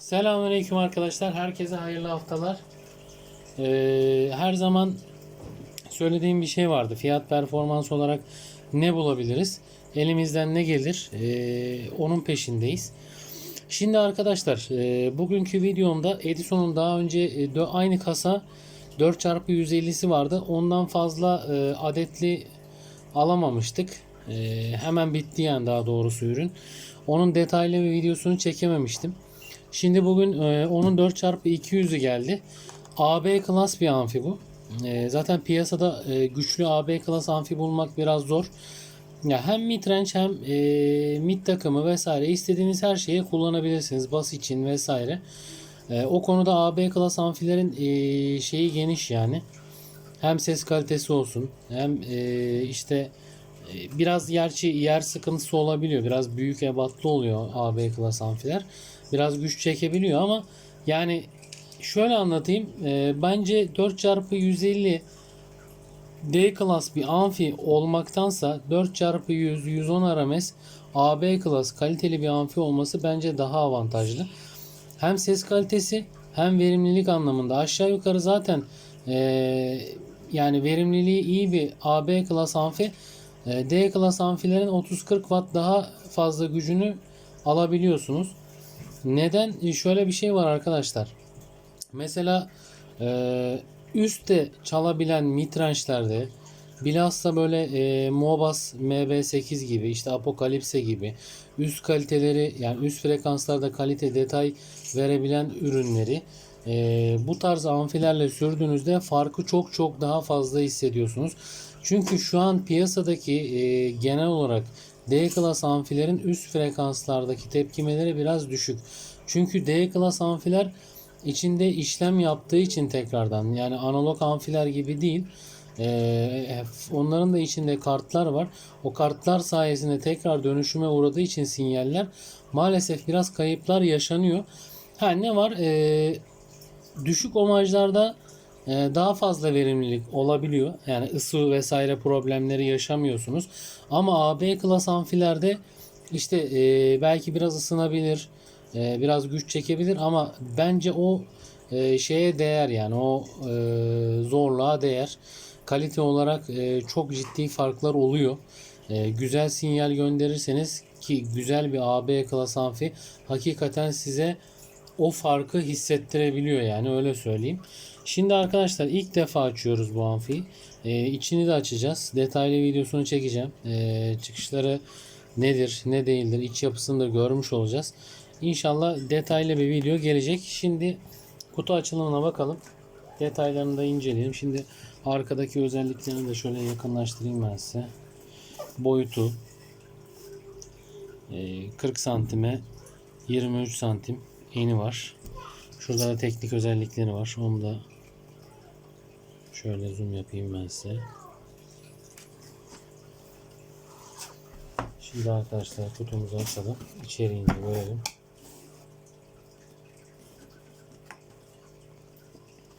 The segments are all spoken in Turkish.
Selamünaleyküm arkadaşlar. Herkese hayırlı haftalar. Ee, her zaman söylediğim bir şey vardı. Fiyat performans olarak ne bulabiliriz? Elimizden ne gelir? Ee, onun peşindeyiz. Şimdi arkadaşlar e, bugünkü videomda Edison'un daha önce e, aynı kasa 4x150'si vardı. Ondan fazla e, adetli alamamıştık. E, hemen bitti yani daha doğrusu ürün. Onun detaylı bir videosunu çekememiştim. Şimdi bugün e, onun 4x200'ü geldi. AB klas bir amfi bu. E, zaten piyasada e, güçlü AB klas amfi bulmak biraz zor. Ya hem midrange hem e, mid takımı vesaire istediğiniz her şeye kullanabilirsiniz. Bas için vesaire. E, o konuda AB klas amfilerin e, şeyi geniş yani. Hem ses kalitesi olsun hem e, işte e, biraz gerçi yer sıkıntısı olabiliyor. Biraz büyük ebatlı oluyor AB klas amfiler. Biraz güç çekebiliyor ama yani şöyle anlatayım. E, bence 4x150 D klas bir amfi olmaktansa 4x100 110 RMS AB klas kaliteli bir amfi olması bence daha avantajlı. Hem ses kalitesi hem verimlilik anlamında aşağı yukarı zaten eee, yani verimliliği iyi bir AB klas amfi e, D klas amfilerin 30-40 watt daha fazla gücünü alabiliyorsunuz. Neden? E, Şöyle bir şey var arkadaşlar. Mesela e, üstte çalabilen midrange'lerde bilhassa böyle e, Mobas MB8 gibi işte Apokalipse gibi üst kaliteleri yani üst frekanslarda kalite detay verebilen ürünleri e, bu tarz amfilerle sürdüğünüzde farkı çok çok daha fazla hissediyorsunuz. Çünkü şu an piyasadaki genel olarak D klas amfilerin üst frekanslardaki tepkimeleri biraz düşük. Çünkü D klas amfiler içinde işlem yaptığı için tekrardan yani analog amfiler gibi değil. Ee, onların da içinde kartlar var. O kartlar sayesinde tekrar dönüşüme uğradığı için sinyaller maalesef biraz kayıplar yaşanıyor. Ha ne var? Ee, düşük omajlarda daha fazla verimlilik olabiliyor. Yani ısı vesaire problemleri yaşamıyorsunuz. Ama AB klas amfilerde işte e, belki biraz ısınabilir, e, biraz güç çekebilir ama bence o e, şeye değer yani o e, zorluğa değer. Kalite olarak e, çok ciddi farklar oluyor. E, güzel sinyal gönderirseniz ki güzel bir AB klas amfi hakikaten size o farkı hissettirebiliyor yani öyle söyleyeyim. Şimdi arkadaşlar ilk defa açıyoruz bu amfiyi. Ee, içini de açacağız. Detaylı videosunu çekeceğim. Ee, çıkışları nedir ne değildir iç yapısını da görmüş olacağız. İnşallah detaylı bir video gelecek. Şimdi kutu açılımına bakalım. Detaylarını da inceleyelim. Şimdi arkadaki özelliklerini de şöyle yakınlaştırayım ben size. Boyutu ee, 40 santime 23 santim eni var. Şurada da teknik özellikleri var. Onu da şöyle zoom yapayım ben size. Şimdi arkadaşlar kutumuzu açalım. İçeriğini görelim.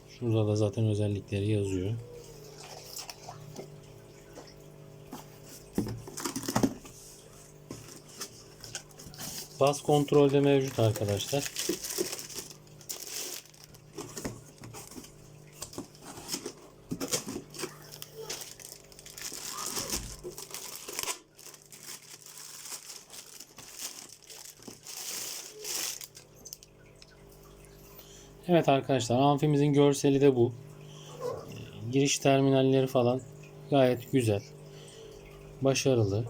Şurada da zaten özellikleri yazıyor. Bas kontrolde mevcut arkadaşlar. Evet arkadaşlar amfimizin görseli de bu. Giriş terminalleri falan gayet güzel. Başarılı.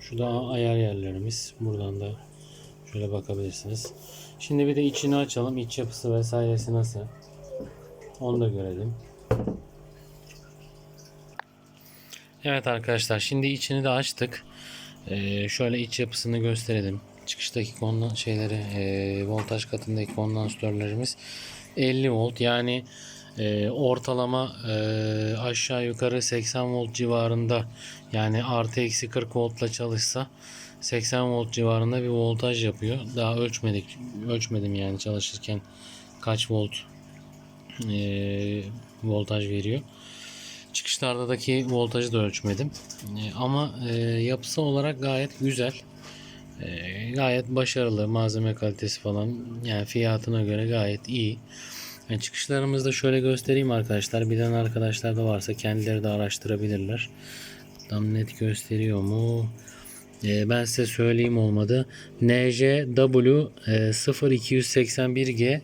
Şu da ayar yerlerimiz. Buradan da şöyle bakabilirsiniz. Şimdi bir de içini açalım. İç yapısı vesairesi nasıl? Onu da görelim. Evet arkadaşlar şimdi içini de açtık. Ee, şöyle iç yapısını gösterelim. Çıkıştaki kondan şeyleri e, voltaj katındaki kondansatörlerimiz 50 volt yani e, ortalama e, aşağı yukarı 80 volt civarında yani artı eksi 40 voltla çalışsa 80 volt civarında bir voltaj yapıyor. Daha ölçmedik ölçmedim yani çalışırken kaç volt e, voltaj veriyor. Çıkışlardaki voltajı da ölçmedim. E, ama e, yapısı olarak gayet güzel. Ee, gayet başarılı malzeme kalitesi falan yani fiyatına göre gayet iyi. Yani çıkışlarımızı da şöyle göstereyim arkadaşlar. Bilen arkadaşlar da varsa kendileri de araştırabilirler. Tam net gösteriyor mu? Ee, ben size söyleyeyim olmadı. NJW e, 0281G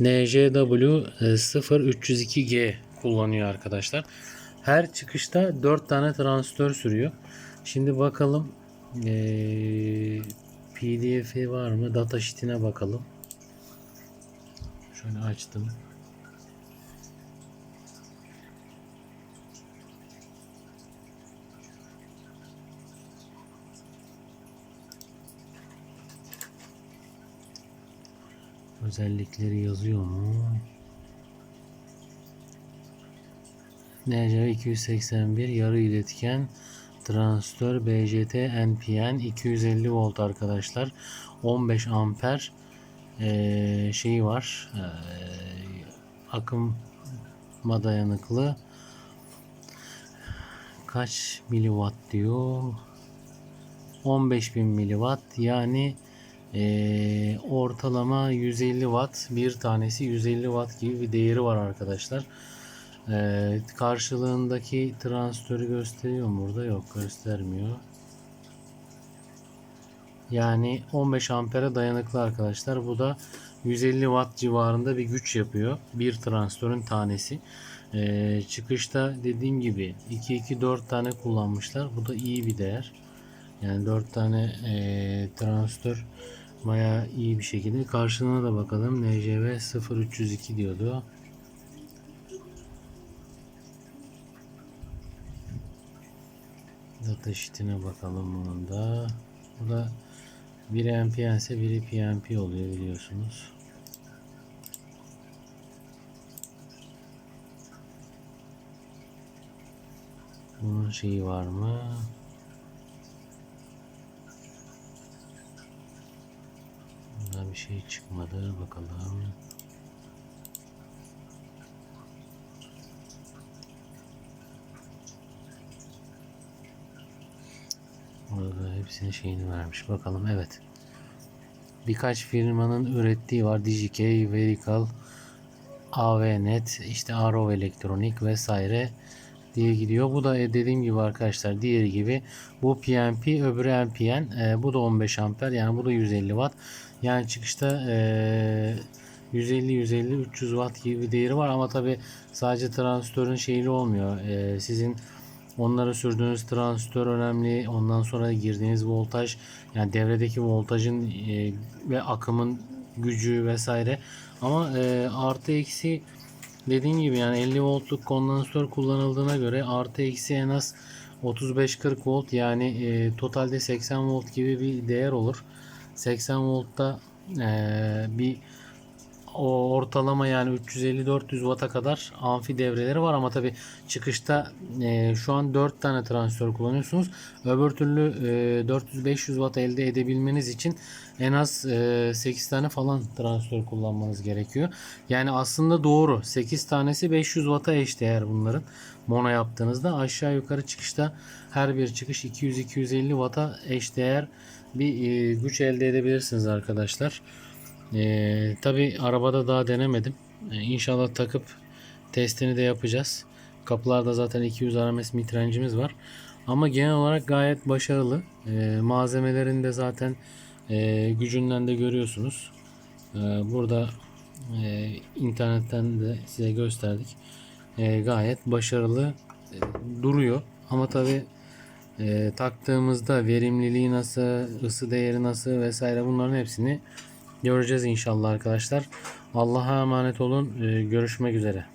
NJW e, 0302G kullanıyor arkadaşlar. Her çıkışta 4 tane transistör sürüyor. Şimdi bakalım ee, PDF'i var mı? Datasheet'ine bakalım. Şöyle açtım. Özellikleri yazıyor mu? NC 281 yarı iletken transistör BJT NPN 250 volt arkadaşlar. 15 amper eee şeyi var eee akıma dayanıklı. Kaç miliwatt diyor? 15.000 miliwatt yani eee, ortalama 150 watt bir tanesi 150 watt gibi bir değeri var arkadaşlar. Eee, karşılığındaki transistörü gösteriyor mu burada? Yok göstermiyor. Yani 15 ampere dayanıklı arkadaşlar. Bu da 150 watt civarında bir güç yapıyor. Bir transistörün tanesi. Eee, çıkışta dediğim gibi 2-2-4 tane kullanmışlar. Bu da iyi bir değer. Yani 4 tane eee transistör bayağı iyi bir şekilde. Karşılığına da bakalım. NJV 0302 diyordu. Sheet'ine bakalım bunun da. Bu da biri NPN ise biri PNP oluyor biliyorsunuz. Bunun şeyi var mı? Bunda bir şey çıkmadı. Bakalım. Hepsinin şeyini vermiş. Bakalım evet. Birkaç firmanın ürettiği var. DigiKey, Verical, AVNet, işte Arrow Elektronik vesaire diye gidiyor. Bu da e, dediğim gibi arkadaşlar diğeri gibi bu PNP öbürü NPN e, bu da 15 amper yani bu da 150 watt. Yani çıkışta e, 150 150 300 watt gibi bir değeri var ama tabi sadece transistörün şeyli olmuyor. E, sizin Onlara sürdüğünüz transistör önemli. Ondan sonra girdiğiniz voltaj yani devredeki voltajın e, ve akımın gücü vesaire. Ama e, artı eksi dediğim gibi yani 50 voltluk kondansatör kullanıldığına göre artı eksi en az 35-40 volt yani e, totalde 80 volt gibi bir değer olur. 80 voltta e, bir o ortalama yani 350-400 Watt'a kadar amfi devreleri var ama tabi çıkışta e, şu an 4 tane transistör kullanıyorsunuz. Öbür türlü e, 400-500 Watt elde edebilmeniz için en az e, 8 tane falan transistör kullanmanız gerekiyor. Yani aslında doğru. 8 tanesi 500 Watt'a eşdeğer bunların. Mono yaptığınızda aşağı yukarı çıkışta her bir çıkış 200-250 Watt'a eşdeğer bir e, güç elde edebilirsiniz arkadaşlar. Ee, Tabi arabada daha denemedim. Ee, inşallah takıp testini de yapacağız. Kapılarda zaten 200 RMS mitrencimiz var. Ama genel olarak gayet başarılı. Ee, malzemelerin de zaten e, gücünden de görüyorsunuz. Ee, burada e, internetten de size gösterdik. E, gayet başarılı e, duruyor. Ama tabi e, taktığımızda verimliliği nasıl, ısı değeri nasıl vesaire bunların hepsini göreceğiz inşallah arkadaşlar. Allah'a emanet olun. E, görüşmek üzere.